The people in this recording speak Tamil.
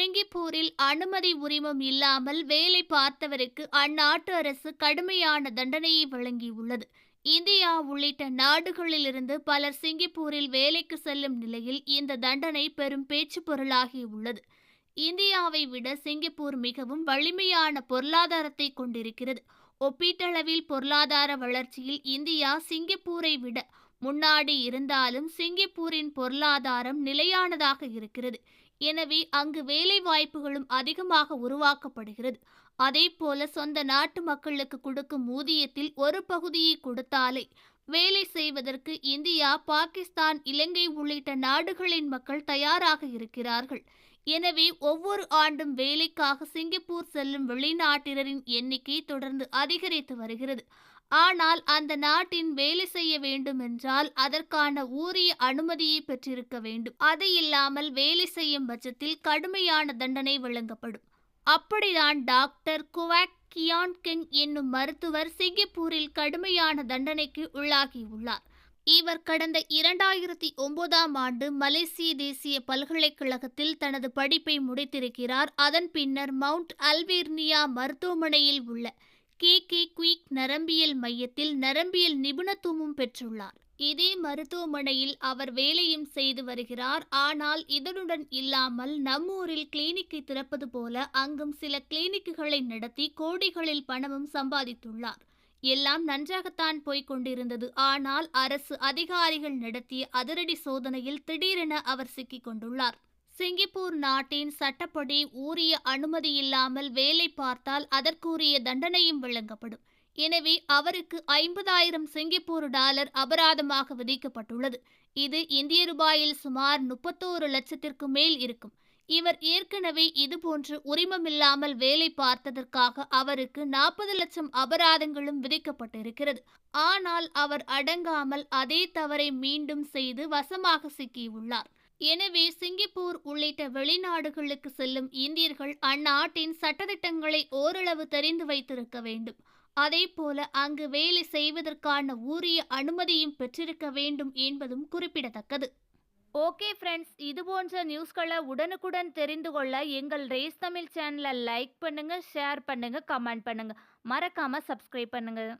சிங்கப்பூரில் அனுமதி உரிமம் இல்லாமல் வேலை பார்த்தவருக்கு அந்நாட்டு அரசு கடுமையான தண்டனையை வழங்கியுள்ளது. இந்தியா உள்ளிட்ட நாடுகளிலிருந்து பலர் சிங்கப்பூரில் வேலைக்கு செல்லும் நிலையில் இந்த தண்டனை பெரும் பேச்சு பொருளாகியுள்ளது இந்தியாவை விட சிங்கப்பூர் மிகவும் வலிமையான பொருளாதாரத்தை கொண்டிருக்கிறது. ஒப்பீட்டளவில் பொருளாதார வளர்ச்சியில் இந்தியா சிங்கப்பூரை விட முன்னாடி இருந்தாலும் சிங்கப்பூரின் பொருளாதாரம் நிலையானதாக இருக்கிறது. எனவே அங்கு வேலை வாய்ப்புகளும் அதிகமாக உருவாக்கப்படுகிறது. அதே போல சொந்த நாட்டு மக்களுக்கு கொடுக்கும் ஊதியத்தில் ஒரு பகுதியை கொடுத்தாலே வேலை செய்வதற்கு இந்தியா பாகிஸ்தான் இலங்கை உள்ளிட்ட நாடுகளின் மக்கள் தயாராக இருக்கிறார்கள். எனவே ஒவ்வொரு ஆண்டும் வேலைக்காக சிங்கப்பூர் செல்லும் வெளிநாட்டினரின் எண்ணிக்கை தொடர்ந்து அதிகரித்து வருகிறது. ஆனால் அந்த நாட்டின் வேலை செய்ய வேண்டும் என்றால் அதற்கான ஊரிய அனுமதியை பெற்றிருக்க வேண்டும். அது இல்லாமல் வேலை செய்யும் பட்சத்தில் கடுமையான தண்டனை வழங்கப்படும். அப்படிதான் டாக்டர் குவாக் கியான் கிங் என்னும் மருத்துவர் சிங்கப்பூரில் கடுமையான தண்டனைக்கு உள்ளாகியுள்ளார். இவர் கடந்த இரண்டாயிரத்தி ஒன்பதாம் ஆண்டு மலேசிய தேசிய பல்கலைக்கழகத்தில் தனது படிப்பை முடித்திருக்கிறார். அதன் பின்னர் மவுண்ட் அல்வேர்னியா மருத்துவமனையில் உள்ள கே. கே. குயிக் நரம்பியல் மையத்தில் நரம்பியல் நிபுணத்துவமும் பெற்றுள்ளார். இதே மருத்துவமனையில் அவர் வேலையும் செய்து வருகிறார். ஆனால் இதனுடன் இல்லாமல் நம்மூரில் கிளினிக்கை திறப்பது போல அங்கும் சில கிளினிக்குகளை நடத்தி கோடிகளில் பணமும் சம்பாதித்துள்ளார். எல்லாம் நன்றாகத்தான் போய்க் கொண்டிருந்தது. ஆனால் அரசு அதிகாரிகள் நடத்திய அதிரடி சோதனையில் திடீரென அவர் சிக்கிக் கொண்டுள்ளார். சிங்கப்பூர் நாட்டின் சட்டப்படி உரிய அனுமதி இல்லாமல் வேலை பார்த்தால் அதற்குரிய தண்டனையும் வழங்கப்படும். எனவே அவருக்கு ஐம்பதாயிரம் சிங்கப்பூர் டாலர் அபராதமாக விதிக்கப்பட்டுள்ளது. இது இந்திய ரூபாயில் சுமார் முப்பத்தோரு லட்சத்திற்கு மேல் இருக்கும். இவர் ஏற்கனவே இதுபோன்று உரிமமில்லாமல் வேலை பார்த்ததற்காக அவருக்கு நாற்பது லட்சம் அபராதங்களும் விதிக்கப்பட்டிருக்கிறது. ஆனால் அவர் அடங்காமல் அதே தவறை மீண்டும் செய்து வசமாக சிக்கியுள்ளார். எனவே சிங்கப்பூர் உள்ளிட்ட வெளிநாடுகளுக்கு செல்லும் இந்தியர்கள் அந்நாட்டின் சட்டத்திட்டங்களை ஓரளவு தெரிந்து வைத்திருக்க வேண்டும். அதே போல அங்கு வேலை செய்வதற்கான உரிய அனுமதியும் பெற்றிருக்க வேண்டும் என்பதும் குறிப்பிடத்தக்கது. ஓகே ஃப்ரெண்ட்ஸ் இது போன்ற நியூஸ்களை உடனுக்குடன் தெரிந்து கொள்ள எங்கள் ரேஸ் தமிழ் சேனலை லைக் பண்ணுங்கள் ஷேர் பண்ணுங்கள் கமெண்ட் பண்ணுங்கள் மறக்காமல் சப்ஸ்கிரைப் பண்ணுங்கள்